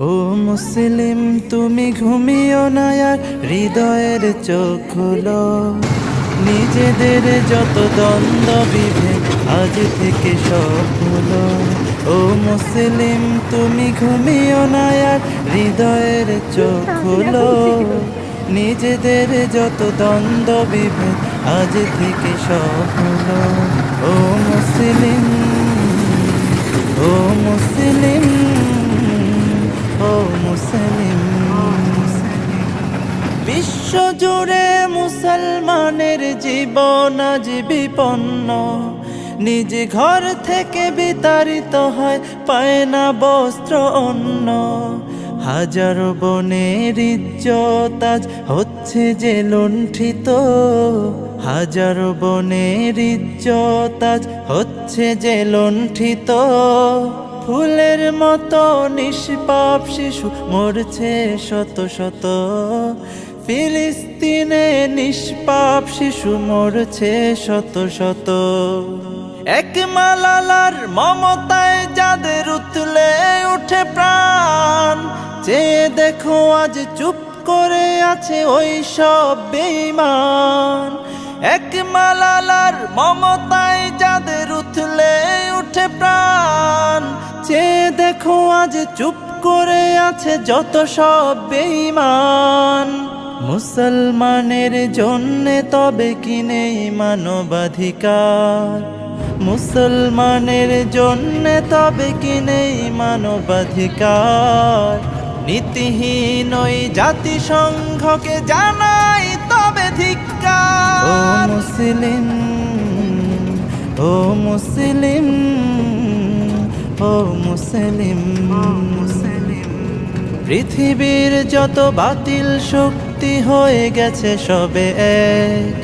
ও মুসলিম তুমি ঘুমিও না আর হৃদয়ের চোখ খুলো। নিজেদের যত দ্বন্দ্ব বিভেদ আজ থেকে সব হলো ও মুসলিম তুমি ঘুমিও না আর হৃদয়ের চোখ খুলো। নিজেদের যত দ্বন্দ্ব বিভেদ আজ থেকে সব হলো ও মুসলিম ও মুসলিম। মুসলিম বিশ্ব জুড়ে মুসলমানের জীবন আজ বিপন্ন। নিজ ঘর থেকে বিতাড়িত হয়, পায় না বস্ত্র অন্ন। হাজার বনের ইজ্জত আজ হচ্ছে যে লুণ্ঠিত। হাজার বনের ইজ্জত আজ হচ্ছে যে লুণ্ঠিত। ফুলের মতো নিষ্পাপ শিশু মরছে শত শত। ফিলিস্তিনে নিষ্পাপ শিশু মরছে শত শত। এক মালালার মমতায় যাদের উতলে উঠে প্রাণ, যে দেখো আজ চুপ করে আছে ওই সব বেঈমান। এক মালালার মমতায় যাদের উঠলে উঠে প্রাণ দেখো আজ চুপ করে আছে যত সব বেঈমান। মুসলমানের জন্যে তবে কি নেই মানবাধিকার? মুসলমানের জন্যে তবে কি নেই মানবাধিকার? নীতিহীন ওই জাতিসংঘকে জানাই তবে ধিক্কার। ও মুসলিম ও মুসলিম ও মুসলিম মুসলিম। পৃথিবীর যত বাতিল শক্তি হয়ে গেছে সবে এক।